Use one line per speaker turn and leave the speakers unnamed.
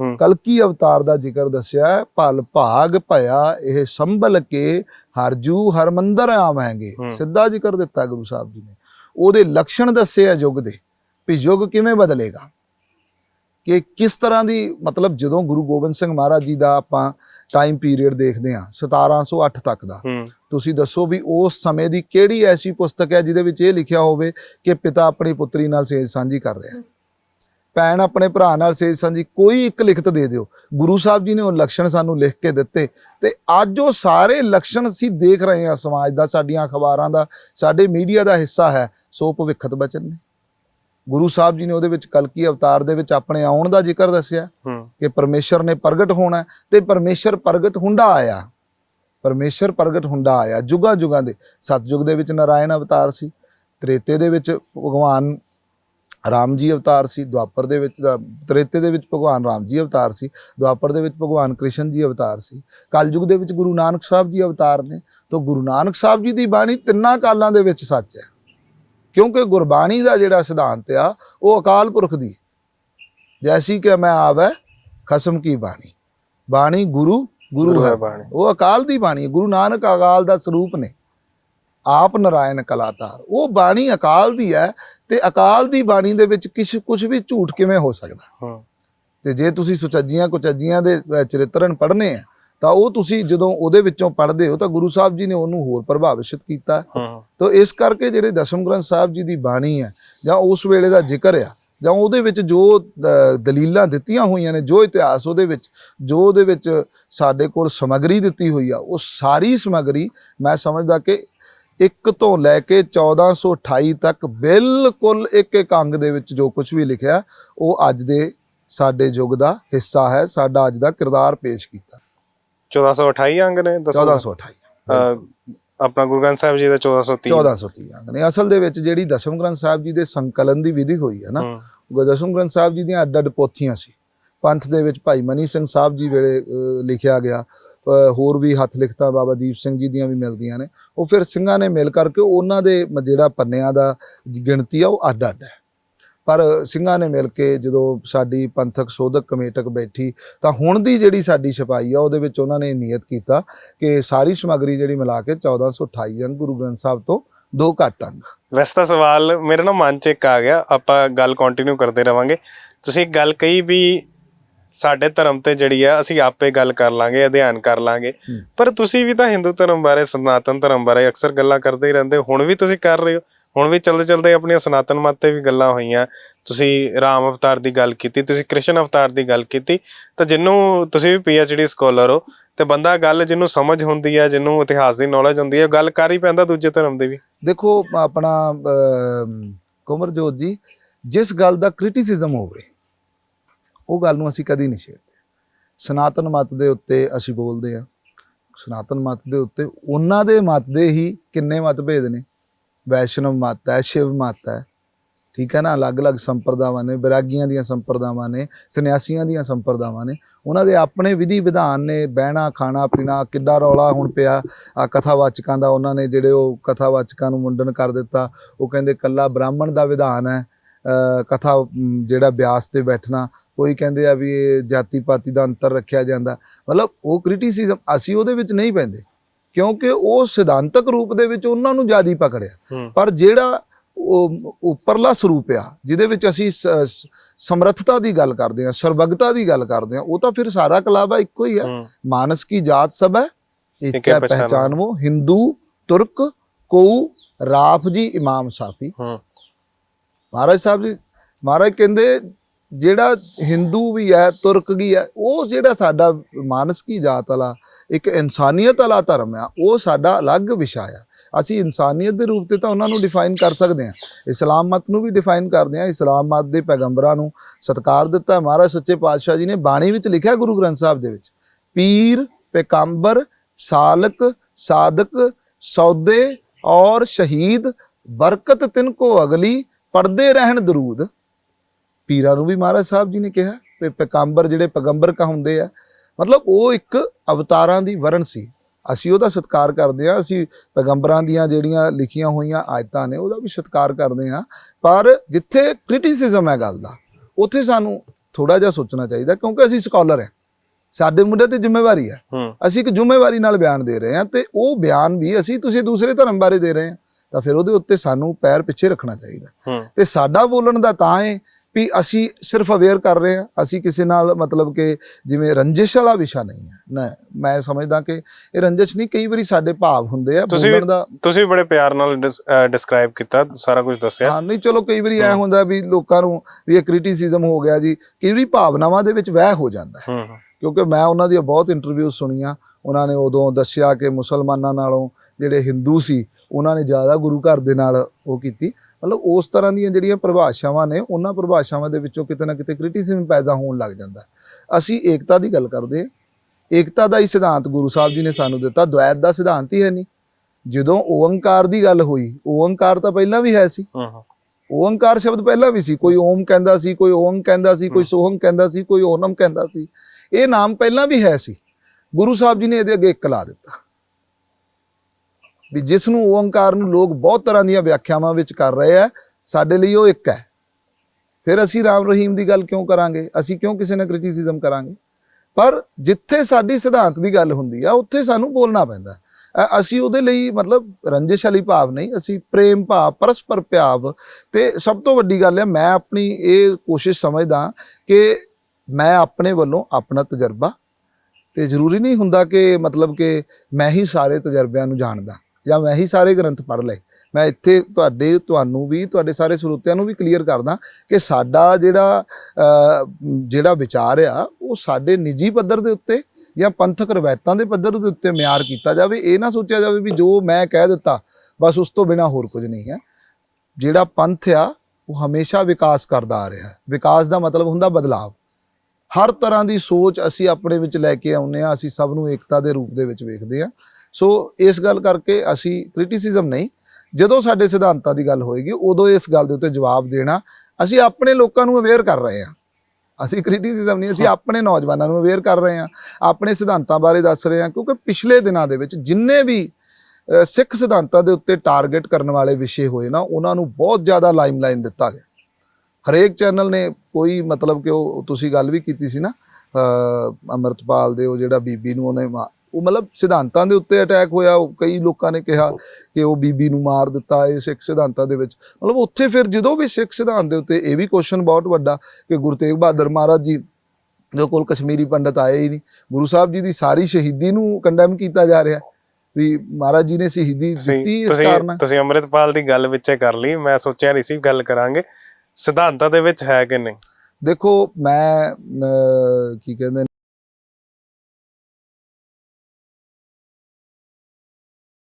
ਹੂੰ।
ਕਲਕੀ ਅਵਤਾਰ ਦਾ ਜ਼ਿਕਰ ਦੱਸਿਆ? ਹੈ, ਭਲ ਭਾਗ ਭਇਆ ਇਹ ਸੰਭਲ ਕੇ ਹਰਜੂ ਹਰਮੰਦਰ ਆਵਾਂਗੇ।
ਹੂੰ।
ਸਿੱਧਾ ਜ਼ਿਕਰ ਦਿੱਤਾ ਗੁਰੂ ਸਾਹਿਬ ਜੀ ਨੇ। ਉਹਦੇ ਲੱਛਣ ਦੱਸੇ ਆ ਯੁੱਗ ਦੇ ਵੀ ਯੁੱਗ ਕਿਵੇਂ ਬਦਲੇਗਾ? ਕਿ ਕਿਸ ਤਰ੍ਹਾਂ ਦੀ ਮਤਲਬ ਜਦੋਂ ਗੁਰੂ ਗੋਬਿੰਦ ਸਿੰਘ ਮਹਾਰਾਜ ਜੀ ਦਾ ਆਪਾਂ ਟਾਈਮ ਪੀਰੀਅਡ ਦੇਖਦੇ ਹਾਂ 1708 ਤੱਕ ਦਾ।
ਹੂੰ।
ਤੁਸੀਂ ਦੱਸੋ ਵੀ ਉਸ ਸਮੇਂ ਦੀ ਕਿਹੜੀ ਐਸੀ ਪੁਸਤਕ ਹੈ ਜਿਹਦੇ ਵਿੱਚ ਇਹ ਲਿਖਿਆ ਹੋਵੇ ਕਿ ਪਿਤਾ ਆਪਣੀ ਪੁੱਤਰੀ ਨਾਲ ਸੇਜ ਸਾਂਝੀ ਕਰ ਰਿਹਾ ਭੈਣ ਆਪਣੇ ਭਰਾ ਨਾਲ ਸੇਜ ਸਾਂਝੀ ਕੋਈ ਇੱਕ ਲਿਖਤ ਦੇ ਦਿਓ। ਗੁਰੂ ਸਾਹਿਬ ਜੀ ਨੇ ਉਹ ਲੱਛਣ ਸਾਨੂੰ ਲਿਖ ਕੇ ਦਿੱਤੇ। ਤੇ ਅੱਜ ਉਹ ਸਾਰੇ ਲੱਛਣ ਅਸੀਂ ਦੇਖ ਰਹੇ ਹਾਂ ਸਮਾਜ ਦਾ ਸਾਡੀਆਂ ਅਖਬਾਰਾਂ ਦਾ ਸਾਡੇ ਮੀਡੀਆ ਦਾ ਹਿੱਸਾ ਹੈ। ਸੋ ਭਵਿੱਖਤ ਬਚਨ ਨੇ। ਗੁਰੂ ਸਾਹਿਬ ਜੀ ਨੇ ਉਹਦੇ ਵਿੱਚ ਕਲਕੀ ਅਵਤਾਰ ਦੇ ਵਿੱਚ ਆਪਣੇ ਆਉਣ ਦਾ ਜ਼ਿਕਰ ਦੱਸਿਆ ਕਿ ਪਰਮੇਸ਼ਰ ਨੇ ਪ੍ਰਗਟ ਹੋਣਾ ਤੇ ਪਰਮੇਸ਼ਰ ਪ੍ਰਗਟ ਹੁੰਦਾ ਆਇਆ। ਪਰਮੇਸ਼ਰ ਪ੍ਰਗਟ ਹੁੰਦਾ ਆਇਆ ਜੁਗਾ ਜੁਗਾਂ ਦੇ। ਸਤਜੁਗ ਦੇ ਵਿੱਚ ਨਾਰਾਇਣ ਅਵਤਾਰ ਸੀ। ਤ੍ਰੇਤੇ ਦੇ ਵਿੱਚ ਭਗਵਾਨ ਰਾਮ ਜੀ ਅਵਤਾਰ ਸੀ ਦੁਆਪਰ ਦੇ ਵਿੱਚ ਤ੍ਰੇਤੇ ਦੇ ਵਿੱਚ ਭਗਵਾਨ ਰਾਮ ਜੀ ਅਵਤਾਰ ਸੀ ਦੁਆਪਰ ਦੇ ਵਿੱਚ ਭਗਵਾਨ ਕ੍ਰਿਸ਼ਨ ਜੀ ਅਵਤਾਰ ਸੀ। ਕਲਯੁਗ ਦੇ ਵਿੱਚ ਗੁਰੂ ਨਾਨਕ ਸਾਹਿਬ ਜੀ ਅਵਤਾਰ ਨੇ। ਤਾਂ ਗੁਰੂ ਨਾਨਕ ਸਾਹਿਬ ਜੀ ਦੀ ਬਾਣੀ ਤਿੰਨਾਂ ਕਾਲਾਂ ਦੇ ਵਿੱਚ ਸੱਚ ਹੈ। ਕਿਉਂਕਿ ਗੁਰਬਾਣੀ ਦਾ ਜਿਹੜਾ ਸਿਧਾਂਤ ਆ ਉਹ ਅਕਾਲ ਪੁਰਖ ਦੀ ਜੈਸੀ ਕਿ ਮੈਂ ਆਵੈ ਖਸਮ ਕੀ ਬਾਣੀ। ਬਾਣੀ ਗੁਰੂ ਗੁਰੂ ਹੈ
ਬਾਣੀ।
ਉਹ ਅਕਾਲ ਦੀ ਬਾਣੀ ਹੈ। ਗੁਰੂ ਨਾਨਕ ਅਕਾਲ ਦਾ ਸਰੂਪ ਨੇ। ਆਪ ਨਰਾਇਣ ਕਲਾਤਾਰ ਉਹ ਬਾਣੀ ਅਕਾਲ ਦੀ ਹੈ। ਤੇ ਅਕਾਲ ਦੀ ਬਾਣੀ ਦੇ ਵਿੱਚ ਕਿਛ ਕੁਝ ਵੀ ਝੂਠ ਕਿਵੇਂ ਹੋ ਸਕਦਾ?
ਹੂੰ।
ਤੇ ਜੇ ਤੁਸੀਂ ਸੁਚੱਜੀਆਂ ਕੁਚੱਜੀਆਂ ਦੇ ਚਰਿੱਤਰਨ ਪੜ੍ਹਨੇ ਆ ਤਾਂ ਉਹ ਤੁਸੀਂ ਜਦੋਂ ਉਹਦੇ ਵਿੱਚੋਂ ਪੜ੍ਹਦੇ ਹੋ ਤਾਂ ਗੁਰੂ ਸਾਹਿਬ ਜੀ ਨੇ ਉਹਨੂੰ ਹੋਰ ਪ੍ਰਭਾਵਿਤ ਕੀਤਾ।
ਹੂੰ।
ਤੋ ਇਸ ਕਰਕੇ ਜਿਹੜੇ ਦਸਮ ਗ੍ਰੰਥ ਸਾਹਿਬ ਜੀ ਦੀ ਬਾਣੀ ਹੈ ਜਾਂ ਉਸ ਵੇਲੇ ਦਾ ਜ਼ਿਕਰ ਆ ਜਾਂ ਉਹਦੇ ਵਿੱਚ ਜੋ ਦਲੀਲਾਂ ਦਿੱਤੀਆਂ ਹੋਈਆਂ ਨੇ ਜੋ ਇਤਿਹਾਸ ਉਹਦੇ ਵਿੱਚ ਜੋ ਉਹਦੇ ਵਿੱਚ ਸਾਡੇ ਕੋਲ ਸਮੱਗਰੀ ਦਿੱਤੀ ਹੋਈ ਆ ਉਹ ਸਾਰੀ ਸਮੱਗਰੀ ਮੈਂ ਸਮਝਦਾ ਕਿ ਇੱਕ ਤੋਂ ਲੈ ਕੇ 1428 ਤੱਕ ਬਿਲਕੁਲ ਇੱਕ ਇੱਕ ਅੰਗ ਦੇ ਵਿੱਚ ਜੋ ਕੁਝ ਵੀ ਲਿਖਿਆ ਉਹ ਅੱਜ ਦੇ ਸਾਡੇ ਯੁੱਗ ਦਾ ਹਿੱਸਾ ਹੈ ਸਾਡਾ ਅੱਜ ਦਾ ਕਿਰਦਾਰ ਪੇਸ਼ ਕੀਤਾ।
1428 ਅੰਗ ਨੇ ਦਸਵੇਂ
1428
ਅਹ, ਆਪਣਾ ਗੁਰੂ ਗ੍ਰੰਥ ਸਾਹਿਬ ਜੀ ਦਾ 1430
1430 ਅੰਗ ਨੇ। ਅਸਲ ਦੇ ਵਿੱਚ ਜਿਹੜੀ ਦਸਮ ਗ੍ਰੰਥ ਸਾਹਿਬ ਜੀ ਦੇ ਸੰਕਲਨ ਦੀ ਵਿਧੀ ਹੋਈ ਹੈ ਨਾ ਦਸਮ ਗ੍ਰੰਥ ਸਾਹਿਬ ਜੀ ਦੀਆਂ ਅੱਡ ਅੱਡ ਪੋਥੀਆਂ ਸੀ। ਪੰਥ ਦੇ ਵਿੱਚ ਭਾਈ ਮਨੀ ਸਿੰਘ ਸਾਹਿਬ ਜੀ ਵੇਲੇ ਲਿਖਿਆ ਗਿਆ। ਹੋਰ ਵੀ ਹੱਥ ਲਿਖਤਾਂ ਬਾਬਾ ਦੀਪ ਸਿੰਘ ਜੀ ਦੀਆਂ ਵੀ ਮਿਲਦੀਆਂ ਨੇ। ਉਹ ਫਿਰ ਸਿੰਘਾਂ ਨੇ ਮਿਲ ਕਰਕੇ ਉਹਨਾਂ ਦੇ ਜਿਹੜਾ ਪੰਨਿਆਂ ਦਾ ਗਿਣਤੀ ਆ, ਉਹ ਅੱਡ ਅੱਡ ਹੈ। ਪਰ ਸਿੰਘਾਂ ਨੇ ਮਿਲ ਕੇ ਜਦੋਂ ਸਾਡੀ ਪੰਥਕ ਸੋਧਕ ਕਮੇਟਕ ਬੈਠੀ, ਤਾਂ ਹੁਣ ਦੀ ਜਿਹੜੀ ਸਾਡੀ ਛਪਾਈ ਆ, ਉਹਦੇ ਵਿੱਚ ਉਹਨਾਂ ਨੇ ਨੀਅਤ ਕੀਤਾ ਕਿ ਸਾਰੀ ਸਮੱਗਰੀ ਜਿਹੜੀ ਮਿਲਾ ਕੇ 1428 ਅੰਗ ਗੁਰੂ ਗ੍ਰੰਥ ਸਾਹਿਬ ਤੋਂ ਦੋ ਘੱਟ ਅੰਗ।
ਵੈਸੇ ਤਾਂ ਸਵਾਲ ਮੇਰੇ ਨਾ ਮਨ 'ਚ ਇੱਕ ਆ ਗਿਆ, ਆਪਾਂ ਗੱਲ ਕੰਟੀਨਿਊ ਕਰਦੇ ਰਵਾਂਗੇ। ਤੁਸੀਂ ਇੱਕ ਗੱਲ ਕਹੀ ਵੀ ਸਾਡੇ ਧਰਮ ਤੇ ਜਿਹੜੀ ਆ ਅਸੀਂ ਆਪੇ ਗੱਲ ਕਰ ਲਾਂਗੇ ਅਧਿਐਨ ਕਰ ਲਾਂਗੇ। ਪਰ ਤੁਸੀਂ ਵੀ ਤਾਂ ਹਿੰਦੂ ਧਰਮ ਬਾਰੇ ਸਨਾਤਨ ਧਰਮ ਬਾਰੇ ਅਕਸਰ ਗੱਲਾਂ ਕਰਦੇ ਹੀ ਰਹਿੰਦੇ ਹੋ। ਹੁਣ ਵੀ ਤੁਸੀਂ ਕਰ ਰਹੇ ਹੋ। ਹੁਣ ਵੀ ਚਲਦੇ ਚਲਦੇ ਆਪਣੀਆਂ ਸਨਾਤਨ ਮਤ ਤੇ ਵੀ ਗੱਲਾਂ ਹੋਈਆਂ। ਤੁਸੀਂ ਰਾਮ ਅਵਤਾਰ ਦੀ ਗੱਲ ਕੀਤੀ ਤੁਸੀਂ ਕ੍ਰਿਸ਼ਨ ਅਵਤਾਰ ਦੀ ਗੱਲ ਕੀਤੀ। ਤਾਂ ਜਿੰਨੂੰ ਤੁਸੀਂ ਵੀ ਪੀਐਚਡੀ ਸਕਾਲਰ ਹੋ ਤੇ ਬੰਦਾ ਗੱਲ ਜਿਹਨੂੰ ਸਮਝ ਹੁੰਦੀ ਹੈ ਜਿਹਨੂੰ ਇਤਿਹਾਸ ਦੀ ਨੌਲੇਜ ਹੁੰਦੀ ਹੈ ਗੱਲ ਕਰ ਹੀ ਪੈਂਦਾ ਦੂਜੇ ਧਰਮ ਦੀ ਵੀ।
ਦੇਖੋ ਆਪਣਾ ਕੁਮਰਜੋਤ ਜੀ ਜਿਸ ਗੱਲ ਦਾ ਕ੍ਰਿਟਿਸਿਜ਼ਮ ਹੋਵੇ ਉਹ ਗੱਲ ਨੂੰ ਅਸੀਂ ਕਦੀ ਨਹੀਂ ਛੇੜਦੇ। ਸਨਾਤਨ ਮਤ ਦੇ ਉੱਤੇ ਅਸੀਂ ਬੋਲਦੇ ਆ ਸਨਾਤਨ ਮਤ ਦੇ ਉੱਤੇ ਉਹਨਾਂ ਦੇ ਮਤ ਦੇ ਹੀ ਕਿੰਨੇ ਮਤਭੇਦ ਨੇ? ਵੈਸ਼ਨਵ ਮਤ ਹੈ, ਸ਼ਿਵ ਮਤ ਹੈ। ਠੀਕ ਹੈ ਨਾ? ਅਲੱਗ-ਅਲੱਗ ਸੰਪਰਦਾਵਾਂ ਨੇ, ਵਿਰਾਗੀਆਂ ਦੀਆਂ ਸੰਪਰਦਾਵਾਂ ਨੇ, ਸੰਨਿਆਸੀਆਂ ਦੀਆਂ ਸੰਪਰਦਾਵਾਂ ਨੇ। ਉਹਨਾਂ ਦੇ ਆਪਣੇ ਵਿਧੀ ਵਿਧਾਨ ਨੇ, ਬਹਿਣਾ, ਖਾਣਾ, ਪੀਣਾ, ਕਿੱਡਾ ਰੌਲਾ ਹੁਣ ਪਿਆ। ਆ ਕਥਾਵਾਚਕਾਂ ਦਾ ਉਹਨਾਂ ਨੇ ਜਿਹੜੇ ਉਹ ਕਥਾਵਾਚਕਾਂ ਨੂੰ ਮੁੰਡਨ ਕਰ ਦਿੱਤਾ। ਉਹ ਕਹਿੰਦੇ ਕੱਲਾ ਬ੍ਰਾਹਮਣ ਦਾ ਵਿਧਾਨ ਹੈ। ਕਥਾ ਜਿਹੜਾ ਬਿਆਸ ਤੇ ਬੈਠਣਾ ਕੋਈ ਕਹਿੰਦੇ ਆ ਵੀ ਇਹ ਜਾਤੀ ਪਾਤੀ ਦਾ ਅੰਤਰ ਰੱਖਿਆ ਜਾਂਦਾ। ਮਤਲਬ ਉਹ ਕ੍ਰਿਟਿਸਿਜ਼ਮ ਅਸੀਂ ਉਹਦੇ ਵਿੱਚ ਨਹੀਂ ਪੈਂਦੇ ਕਿਉਂਕਿ ਉਹ ਸਿਧਾਂਤਕ ਰੂਪ ਦੇ ਵਿੱਚ ਉਹਨਾਂ ਨੂੰ ਜਿਆਦੀ ਪਕੜਿਆ। ਪਰ ਜਿਹੜਾ ਉਹ ਉੱਪਰਲਾ ਸਰੂਪ ਆ ਜਿਹਦੇ ਵਿੱਚ ਅਸੀਂ ਸਮਰੱਥਤਾ ਦੀ ਗੱਲ ਕਰਦੇ ਹਾਂ ਸਰਬਗਤਾ ਦੀ ਗੱਲ ਕਰਦੇ ਹਾਂ ਉਹ ਤਾਂ ਫਿਰ ਸਾਰਾ ਕਲਾਬਾ ਇੱਕੋ ਹੀ ਹੂੰ। ਮਾਨਸ ਕੀ ਜਾਤ ਸਭ ਹੈ?
ਇੱਕ। ਪਹਿਚਾਨਵੋ
ਹਿੰਦੂ ਤੁਰਕ ਕੋ ਰਾਫ ਜੀ ਇਮਾਮ ਸਾਫੀ। ਮਹਾਰਾਜ ਸਾਹਿਬ ਜੀ, ਮਹਾਰਾਜ ਕਹਿੰਦੇ ਜਿਹੜਾ ਹਿੰਦੂ ਵੀ ਹੈ, ਤੁਰਕ ਵੀ ਹੈ, ਉਹ ਜਿਹੜਾ ਸਾਡਾ ਮਾਨਸ ਕੀ ਜਾਤ ਵਾਲਾ, ਇੱਕ ਇਨਸਾਨੀਅਤ ਵਾਲਾ ਧਰਮ ਆ, ਉਹ ਸਾਡਾ ਅਲੱਗ ਵਿਸ਼ਾ ਆ। ਅਸੀਂ ਇਨਸਾਨੀਅਤ ਦੇ ਰੂਪ ਤੇ ਤਾਂ ਉਹਨਾਂ ਨੂੰ ਡਿਫਾਈਨ ਕਰ ਸਕਦੇ ਹਾਂ। ਇਸਲਾਮ ਮਤ ਨੂੰ ਵੀ ਡਿਫਾਈਨ ਕਰਦੇ ਹਾਂ, ਇਸਲਾਮ ਮਤ ਦੇ ਪੈਗੰਬਰਾਂ ਨੂੰ ਸਤਕਾਰ ਦਿੱਤਾ ਮਹਾਰਾਜ ਸੱਚੇ ਪਾਤਸ਼ਾਹ ਜੀ ਨੇ ਬਾਣੀ ਵਿੱਚ ਲਿਖਿਆ ਗੁਰੂ ਗ੍ਰੰਥ ਸਾਹਿਬ ਦੇ ਵਿੱਚ, ਪੀਰ, ਪੈਗੰਬਰ, ਸਾਲਕ ਸਾਦਕ ਸੌਦੇ ਔਰ ਸ਼ਹੀਦ, ਬਰਕਤ ਤਿਨ ਕੋ ਅਗਲੀ ਪੜਦੇ ਰਹਿਣ ਦਰੂਦ। ਪੀਰਾਂ ਨੂੰ ਵੀ ਮਹਾਰਾਜ ਸਾਹਿਬ ਜੀ ਨੇ ਕਿਹਾ ਕਿ ਪੈਗੰਬਰ ਜਿਹੜੇ ਪੈਗੰਬਰ ਕਹਾਉਂਦੇ ਆ ਮਤਲਬ ਉਹ ਇੱਕ ਅਵਤਾਰਾਂ ਦੀ ਵਰਣ ਸੀ। ਅਸੀਂ ਉਹਦਾ ਸਤਿਕਾਰ ਕਰਦੇ ਆ ਅਸੀਂ ਪੈਗੰਬਰਾਂ ਦੀਆਂ ਜਿਹੜੀਆਂ ਲਿਖੀਆਂ ਹੋਈਆਂ ਆਇਤਾਂ ਨੇ ਉਹਦਾ ਵੀ ਸਤਿਕਾਰ ਕਰਦੇ ਆ ਪਰ ਜਿੱਥੇ ਕ੍ਰਿਟਿਸਿਜ਼ਮ ਹੈ ਗੱਲ ਦਾ ਉੱਥੇ ਸਾਨੂੰ ਥੋੜਾ ਜਿਹਾ ਸੋਚਣਾ ਚਾਹੀਦਾ ਕਿਉਂਕਿ ਅਸੀਂ ਸਕਾਲਰ ਹਾਂ। ਸਾਡੇ ਮੁੰਡੇ ਤੇ ਜ਼ਿੰਮੇਵਾਰੀ ਹੈ। ਅਸੀਂ ਇੱਕ ਜ਼ਿੰਮੇਵਾਰੀ ਨਾਲ ਬਿਆਨ ਦੇ ਰਹੇ ਹਾਂ ਤੇ ਉਹ ਬਿਆਨ ਵੀ ਅਸੀਂ ਤੁਸੀਂ ਦੂਸਰੇ ਧਰਮ ਬਾਰੇ ਦੇ ਰਹੇ ਹਾਂ। ਤਾਂ ਫਿਰ ਉਹਦੇ ਉੱਤੇ ਸਾਨੂੰ ਪੈਰ ਪਿੱਛੇ ਰੱਖਣਾ ਚਾਹੀਦਾ। ਤੇ ਸਾਡਾ ਬੋਲਣ ਦਾ ਤਾਂ ਹੈ ਵੀ ਅਸੀਂ ਸਿਰਫ ਅਵੇਅਰ ਕਰ ਰਹੇ ਹਾਂ ਅਸੀਂ ਕਿਸੇ ਨਾਲ ਮਤਲਬ ਕਿ ਜਿਵੇਂ ਰੰਜਿਸ਼ ਵਾਲਾ ਵਿਸ਼ਾ ਨਹੀਂ ਹੈ। ਨਾ ਮੈਂ ਸਮਝਦਾ ਕਿ ਇਹ ਰੰਜਿਸ਼ ਨਹੀਂ ਕਈ ਵਾਰੀ ਸਾਡੇ ਭਾਵ ਹੁੰਦੇ ਆ ਬੋਲਣ ਦਾ
ਤੁਸੀਂ ਬੜੇ ਪਿਆਰ ਨਾਲ ਡਿਸਕ੍ਰਾਈਬ ਕੀਤਾ ਸਾਰਾ ਕੁਝ ਦੱਸਿਆ।
ਹਾਂ ਨਹੀਂ ਚਲੋ ਕਈ ਵਾਰੀ ਐ ਹੁੰਦਾ ਵੀ ਲੋਕਾਂ ਨੂੰ ਵੀ ਇਹ ਕ੍ਰਿਟਿਸਿਜ਼ਮ ਹੋ ਗਿਆ ਜੀ ਕਈ ਵਾਰੀ ਭਾਵਨਾਵਾਂ ਦੇ ਵਿੱਚ ਵਹਿ ਹੋ ਜਾਂਦਾ ਹੂੰ, ਕਿਉਂਕਿ ਮੈਂ ਉਹਨਾਂ ਦੀਆਂ ਬਹੁਤ ਇੰਟਰਵਿਊ ਸੁਣੀਆਂ ਉਹਨਾਂ ਨੇ ਉਦੋਂ ਦੱਸਿਆ ਕਿ ਮੁਸਲਮਾਨਾਂ ਨਾਲੋਂ ਜਿਹੜੇ ਹਿੰਦੂ ਸੀ ਉਹਨਾਂ ਨੇ ਜ਼ਿਆਦਾ ਗੁਰੂ ਘਰ ਦੇ ਨਾਲ ਉਹ ਕੀਤੀ। ਮਤਲਬ ਉਸ ਤਰ੍ਹਾਂ ਦੀਆਂ ਜਿਹੜੀਆਂ ਪਰਿਭਾਸ਼ਾਵਾਂ ਨੇ ਉਹਨਾਂ ਪਰਿਭਾਸ਼ਾਵਾਂ ਦੇ ਵਿੱਚੋਂ ਕਿਤੇ ਨਾ ਕਿਤੇ ਕ੍ਰਿਟਿਸਿਜ਼ਮ ਪੈਦਾ ਹੋਣ ਲੱਗ ਜਾਂਦਾ। ਅਸੀਂ ਏਕਤਾ ਦੀ ਗੱਲ ਕਰਦੇ ਹਾਂ। ਏਕਤਾ ਦਾ ਹੀ ਸਿਧਾਂਤ ਗੁਰੂ ਸਾਹਿਬ ਜੀ ਨੇ ਸਾਨੂੰ ਦਿੱਤਾ। ਦੁਐਤ ਦਾ ਸਿਧਾਂਤ ਹੀ ਹੈ ਨਹੀਂ। ਜਦੋਂ ਓੰਕਾਰ ਦੀ ਗੱਲ ਹੋਈ ਓੰਕਾਰ ਤਾਂ ਪਹਿਲਾਂ ਵੀ ਹੈ ਸੀ।
ਹੂੰ ਹੂੰ,
ਓੰਕਾਰ ਸ਼ਬਦ ਪਹਿਲਾਂ ਵੀ ਸੀ। ਕੋਈ ਓਮ ਕਹਿੰਦਾ ਸੀ ਕੋਈ ਓਮ ਕਹਿੰਦਾ ਸੀ ਕੋਈ ਸੋਹਮ ਕਹਿੰਦਾ ਸੀ ਕੋਈ ਓਨਮ ਕਹਿੰਦਾ ਸੀ। ਇਹ ਨਾਮ ਪਹਿਲਾਂ ਵੀ ਹੈ ਸੀ। ਗੁਰੂ ਸਾਹਿਬ ਜੀ ਨੇ ਇਹਦੇ ਅੱਗੇ ਇੱਕ ਲਾ ਦਿੱਤਾ। ਵੀ ਜਿਸ ਨੂੰ ਓੰਕਾਰ ਨੂੰ ਲੋਕ ਬਹੁਤ ਤਰ੍ਹਾਂ ਦੀਆਂ ਵਿਆਖਿਆਵਾਂ ਵਿੱਚ ਕਰ ਰਹੇ ਆ, ਸਾਡੇ ਲਈ ਉਹ ਇੱਕ ਹੈ। ਫਿਰ ਅਸੀਂ ਰਾਮ ਰਹੀਮ ਦੀ ਗੱਲ ਕਿਉਂ ਕਰਾਂਗੇ? ਅਸੀਂ ਕਿਉਂ ਕਿਸੇ ਨਾਲ ਕ੍ਰਿਟਿਸਿਜ਼ਮ ਕਰਾਂਗੇ? ਪਰ ਜਿੱਥੇ ਸਾਡੀ ਸਿਧਾਂਤ ਦੀ ਗੱਲ ਹੁੰਦੀ ਆ, ਉੱਥੇ ਸਾਨੂੰ ਬੋਲਣਾ ਪੈਂਦਾ। ਅਸੀਂ ਉਹਦੇ ਲਈ ਮਤਲਬ ਰੰਜਿਸ਼ ਵਾਲੀ ਭਾਵ ਨਹੀਂ, ਅਸੀਂ ਪ੍ਰੇਮ ਭਾਵ, ਪਰਸਪਰ ਪਿਆਰ ਤੇ ਸਭ ਤੋਂ ਵੱਡੀ ਗੱਲ ਹੈ ਮੈਂ ਆਪਣੀ ਇਹ ਕੋਸ਼ਿਸ਼ ਸਮਝਦਾ ਕਿ ਮੈਂ ਆਪਣੇ ਵੱਲੋਂ ਆਪਣਾ ਤਜਰਬਾ, ਤੇ ਜ਼ਰੂਰੀ ਨਹੀਂ ਹੁੰਦਾ ਕਿ ਮਤਲਬ ਕਿ ਮੈਂ ਹੀ ਸਾਰੇ ਤਜਰਬਿਆਂ ਨੂੰ ਜਾਣਦਾ। ਜਾਂ ਮੈਂ ਹੀ ਸਾਰੇ ਗ੍ਰੰਥ ਪੜ੍ਹ ਲਏ, ਮੈਂ ਇੱਥੇ ਤੁਹਾਡੇ, ਤੁਹਾਨੂੰ ਵੀ, ਤੁਹਾਡੇ ਸਾਰੇ ਸਰੋਤਿਆਂ ਨੂੰ ਵੀ ਕਲੀਅਰ ਕਰਦਾ ਕਿ ਸਾਡਾ ਜਿਹੜਾ ਜਿਹੜਾ ਵਿਚਾਰ ਆ, ਉਹ ਸਾਡੇ ਨਿੱਜੀ ਪੱਧਰ ਦੇ ਉੱਤੇ ਜਾਂ ਪੰਥਕ ਰਵਾਇਤਾਂ ਦੇ ਪੱਧਰ ਦੇ ਉੱਤੇ ਮਿਆਰ ਕੀਤਾ ਜਾਵੇ। ਇਹ ਨਾ ਸੋਚਿਆ ਜਾਵੇ ਵੀ ਜੋ ਮੈਂ ਕਹਿ ਦਿੱਤਾ, ਬਸ ਉਸ ਤੋਂ ਬਿਨਾ ਹੋਰ ਕੁਝ ਨਹੀਂ ਹੈ। ਜਿਹੜਾ ਪੰਥ ਆ, ਉਹ ਹਮੇਸ਼ਾ ਵਿਕਾਸ ਕਰਦਾ ਆ ਰਿਹਾ। ਹੈ ਵਿਕਾਸ ਦਾ ਮਤਲਬ ਹੁੰਦਾ ਬਦਲਾਵ। ਹਰ ਤਰ੍ਹਾਂ ਦੀ ਸੋਚ ਅਸੀਂ ਆਪਣੇ ਵਿੱਚ ਲੈ ਕੇ ਆਉਂਦੇ ਆ ਅਸੀਂ ਸਭ ਨੂੰ ਏਕਤਾ ਦੇ ਰੂਪ ਦੇ ਵਿੱਚ ਵੇਖਦੇ ਆ ਸੋ ਇਸ ਗੱਲ ਕਰਕੇ ਅਸੀਂ ਕ੍ਰਿਟਿਸਿਜ਼ਮ ਨਹੀਂ ਜਦੋਂ ਸਾਡੇ ਸਿਧਾਂਤਾਂ ਦੀ ਗੱਲ ਹੋਏਗੀ ਉਦੋਂ ਇਸ ਗੱਲ ਦੇ ਉੱਤੇ ਜਵਾਬ ਦੇਣਾ ਅਸੀਂ ਆਪਣੇ ਲੋਕਾਂ ਨੂੰ ਅਵੇਅਰ ਕਰ ਰਹੇ ਹਾਂ। ਅਸੀਂ ਕ੍ਰਿਟਿਸਿਜ਼ਮ ਨਹੀਂ ਅਸੀਂ ਆਪਣੇ ਨੌਜਵਾਨਾਂ ਨੂੰ ਅਵੇਅਰ ਕਰ ਰਹੇ ਹਾਂ ਆਪਣੇ ਸਿਧਾਂਤਾਂ ਬਾਰੇ ਦੱਸ ਰਹੇ ਹਾਂ ਕਿਉਂਕਿ ਪਿਛਲੇ ਦਿਨਾਂ ਦੇ ਵਿੱਚ ਜਿੰਨੇ ਵੀ ਸਿੱਖ ਸਿਧਾਂਤਾਂ ਦੇ ਉੱਤੇ ਟਾਰਗੇਟ ਕਰਨ ਵਾਲੇ ਵਿਸ਼ੇ ਹੋਏ ਨਾ ਉਹਨਾਂ ਨੂੰ ਬਹੁਤ ਜ਼ਿਆਦਾ ਲਾਈਮਲਾਈਨ ਦਿੱਤਾ ਗਿਆ। ਹਰੇਕ ਚੈਨਲ ਨੇ ਕੋਈ ਮਤਲਬ ਕਿ ਉਹ ਤੁਸੀਂ ਗੱਲ ਵੀ ਕੀਤੀ ਸੀ ਨਾ ਅ, ਅੰਮ੍ਰਿਤਪਾਲ ਦੇ ਉਹ ਜਿਹੜਾ ਬੀਬੀ ਨੂੰ ਉਹਨੇ ਉਹ ਮਤਲਬ ਸਿਧਾਂਤਾਂ ਦੇ ਉੱਤੇ ਅਟੈਕ ਹੋਇਆ ਕਈ ਲੋਕਾਂ ਨੇ ਕਿਹਾ ਕਿ ਉਹ ਬੀਬੀ ਨੂੰ ਮਾਰ ਦਿੱਤਾ ਇਹ ਸਿੱਖ ਸਿਧਾਂਤਾਂ ਦੇ ਵਿੱਚ। ਮਤਲਬ ਉੱਥੇ ਫਿਰ ਜਦੋਂ ਵੀ ਸਿੱਖ ਸਿਧਾਂਤ ਦੇ ਉੱਤੇ ਇਹ ਵੀ ਕੁਐਸਚਨ ਬਹੁਤ ਵੱਡਾ ਕਿ ਗੁਰੂ ਤੇਗ ਬਹਾਦਰ ਮਹਾਰਾਜ ਜੀ ਦੇ ਕੋਲ ਕਸ਼ਮੀਰੀ ਪੰਡਤ ਆਏ ਹੀ ਨਹੀਂ। ਗੁਰੂ ਸਾਹਿਬ ਜੀ ਦੀ ਸਾਰੀ ਸ਼ਹੀਦੀ ਨੂੰ ਕੰਡੈਮ ਕੀਤਾ ਜਾ ਰਿਹਾ ਵੀ ਮਹਾਰਾਜ ਜੀ ਨੇ ਸ਼ਹੀਦੀ ਦਿੱਤੀ ਇਸ ਕਾਰਨ।
ਤੁਸੀਂ ਅੰਮ੍ਰਿਤਪਾਲ ਦੀ ਗੱਲ ਵਿੱਚੇ ਕਰ ਲਈ ਮੈਂ ਸੋਚਿਆ ਨਹੀਂ ਸੀ ਗੱਲ ਕਰਾਂਗੇ। ਸਿਧਾਂਤਾਂ ਦੇ ਵਿੱਚ ਹੈ ਕਿ ਨਹੀਂ?
ਦੇਖੋ ਮੈਂ ਕੀ ਕਹਿੰਦੇ